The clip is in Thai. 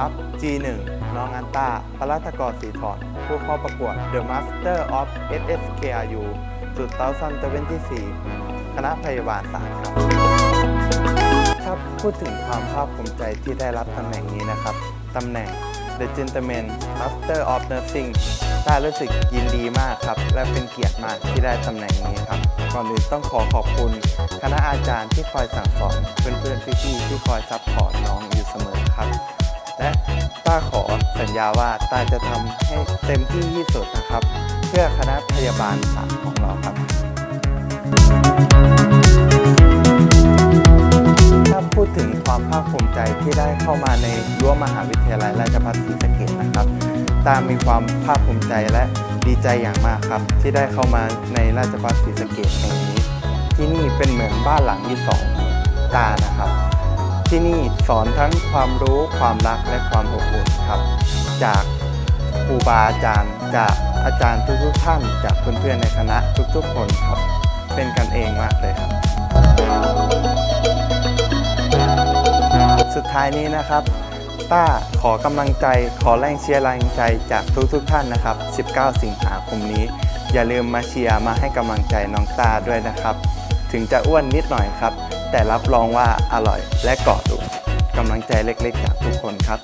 ครับ G1 น้องอันตาพลัตกรสีทองผู้เข้าประกวด The Master of SSKRU 2024คณะพยาบาลศาสตร์ครับถ้าพูดถึงความภาคภูมิใจที่ได้รับตำแหน่งนี้นะครับ ตำแหน่ง The Gentleman Master of Nursing ต้ารู้สึกยินดีมากครับ และเป็นเกียรติมากที่ได้ตำแหน่งนี้ครับ ก่อนอื่นต้องขอขอบคุณ คณะอาจารย์ที่คอยสั่งสอน เพื่อนๆพี่ๆที่คอยซัพพอร์ตน้อง ญญาว่าตาจะทำให้เต็มที่ที่สุดนะครับ เพื่อคณะพยาบาลศาสตร์ของเราครับ ถ้าพูดถึงความภาคภูมิใจที่ได้เข้ามาในรั้วมหาวิทยาลัยราชภัฏศรีสะเกษนะครับ ตามมีความภาคภูมิใจและดีใจอย่างมากครับ ที่ได้เข้ามาในราชภัฏศรีสะเกษแห่งนี้ ที่นี่เป็นเหมือนบ้านหลังที่สองตานะครับที่นี่สอนทั้งความรู้ความรักและความอบอุ่นครับ จากครูบาอาจารย์ จากอาจารย์ทุกๆท่าน จากเพื่อนๆในคณะทุกๆคนครับ เป็นกันเองมากเลยครับ สุดท้ายนี้นะครับ ต้าขอกำลังใจขอแรงเชียร์แรงใจจากทุกๆท่านนะครับ 19 สิงหาคมนี้ อย่าลืมมาเชียร์มาให้กำลังใจน้องต้าด้วยนะครับ ถึงจะอ้วนนิดหน่อยครับ แต่รับรองว่าอร่อยและเกาะดูกำลังใจเล็กๆจากทุกคนครับ